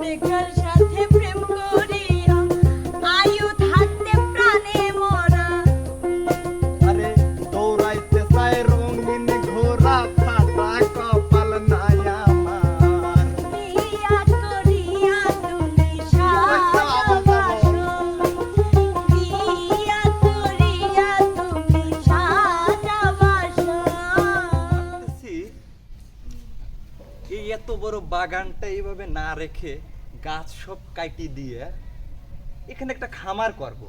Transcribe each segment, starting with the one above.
দেখার বাগানটা এইভাবে না রেখে গাছ সব কাটি দিয়ে এখানে একটা খামার করব।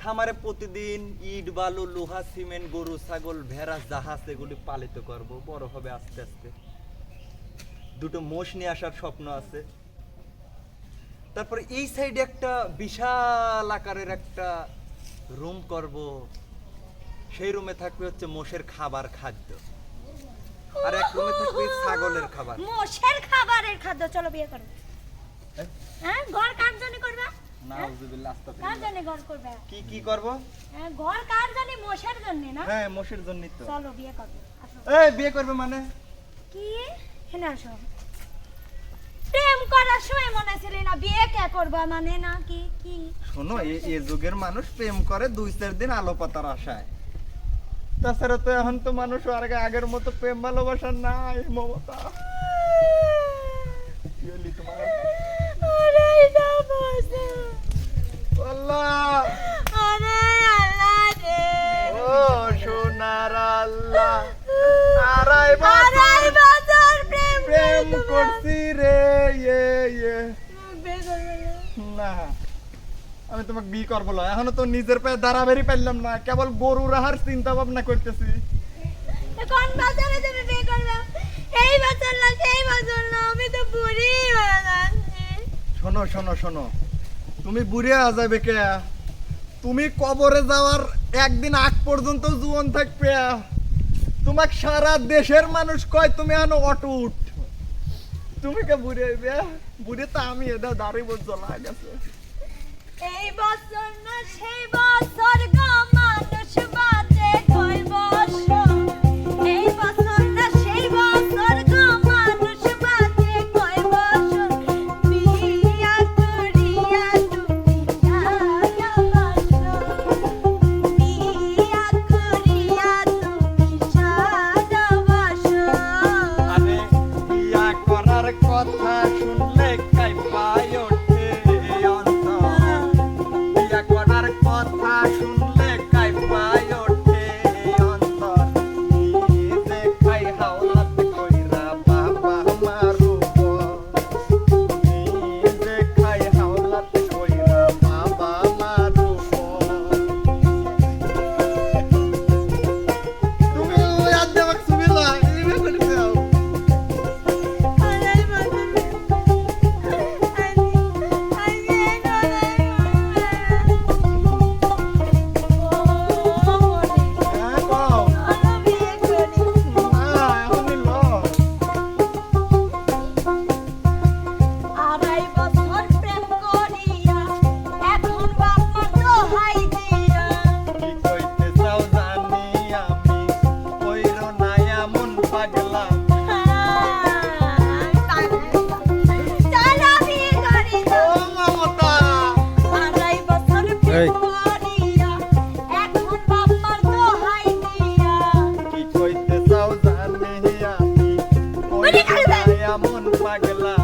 খামারে প্রতিদিন ইট, বালু, লোহা, সিমেন্ট, গরু, ছাগল, ভেড়া, জাহাজ এগুলি পালিত করব। বড় হবে আস্তে আস্তে। দুটো মোষ নিয়ে আসার স্বপ্ন আছে। তারপরে এই সাইডে একটা বিশাল আকারের একটা রুম করব। সেই রুমে থাকবে হচ্ছে মোষের খাবার খাদ্য। আর এক রুমে থাকবে ছাগলের খাবার। মোষের খাবারের খাদ্য চলো বিয়ে করো। হ্যাঁ? হ্যাঁ ঘর কার জন্য করবে? কি কি করব? হ্যাঁ, ঘর কার জন্য? মোষের জন্য না? হ্যাঁ মোষের জন্যই তো। চলো বিয়ে করবে এই বিয়ে করবে মানে? কি? প্রেম করার সময় মনে ছিল না বিয়ে কে করবা মানে না কি কি? শোনো এ এ যুগের মানুষ প্রেম করে দুই চার দিন আলো পাতার আশায়। তাছাড়া তো এখন তো মানুষ আর আগে- আগের মতো প্রেম ভালোবাসা নাই মমতা। বছর প্রেম করছি রে না। আমি তোমাকে বিয়ে করব না এখনও তো নিজের পায়ে দাঁড়াবেরি পারলাম না কেবল গরু রাহার চিন্তা ভাবনা করতেছি। কোন বছরে তুমি বিয়ে করবে এই বছর না সেই বছর না আমি তো বুড়ি হয়ে যাচ্ছি। শোনো শোনো শোনো। তুমি বুড়িয়ে যাবে কে? তুমি কবরে যাওয়ার একদিন আগ পর্যন্ত জীবন থাকবে। তোমাকে সারা দেশের মানুষ কয় তুমি এখন অটুট। তুমি কে বুড়ে হইবে? বুড়ে তো আমি এটা দাঁড়িয়ে জ্বলা গেছে এই বছর না সেই বছর গো মানুষ জানি আমি কইরো না এমন পাগলা।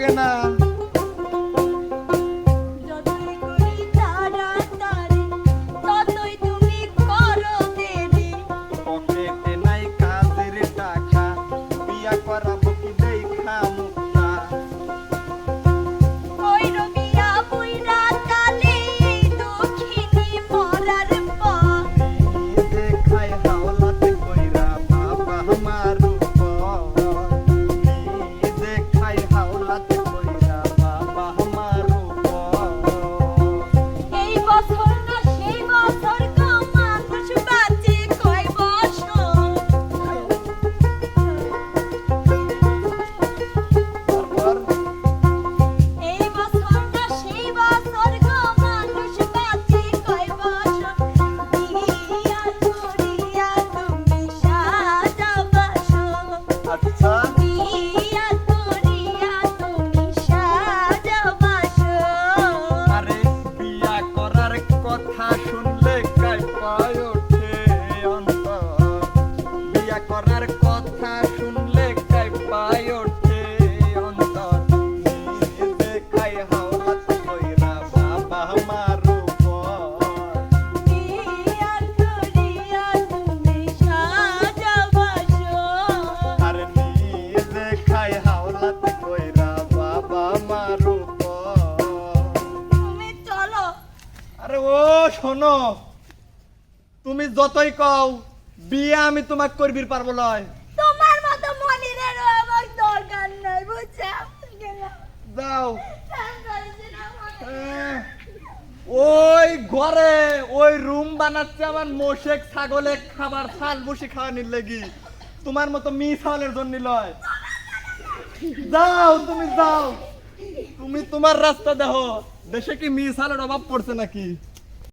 gonna আরে ও শোনো। তুমি যতই কও বিয়ে আমি তোমাকে করবির পারব লয়। তোমার মতো মনিরের আমার দরকার নাই বুঝছ? দাও হ্যাঁ। ওই ঘরে ওই রুম বানাচ্ছে আমার মোশেক ছাগলে খাবার ছাল বসে খাওয়া নিল লেগি। তোমার মতো মি ছাগলের জন্য লয়। দাও তুমি দাও তুমি তোমার রাস্তা দেখো। দেশে কি মিস আলোর অভাব পড়ছে নাকি?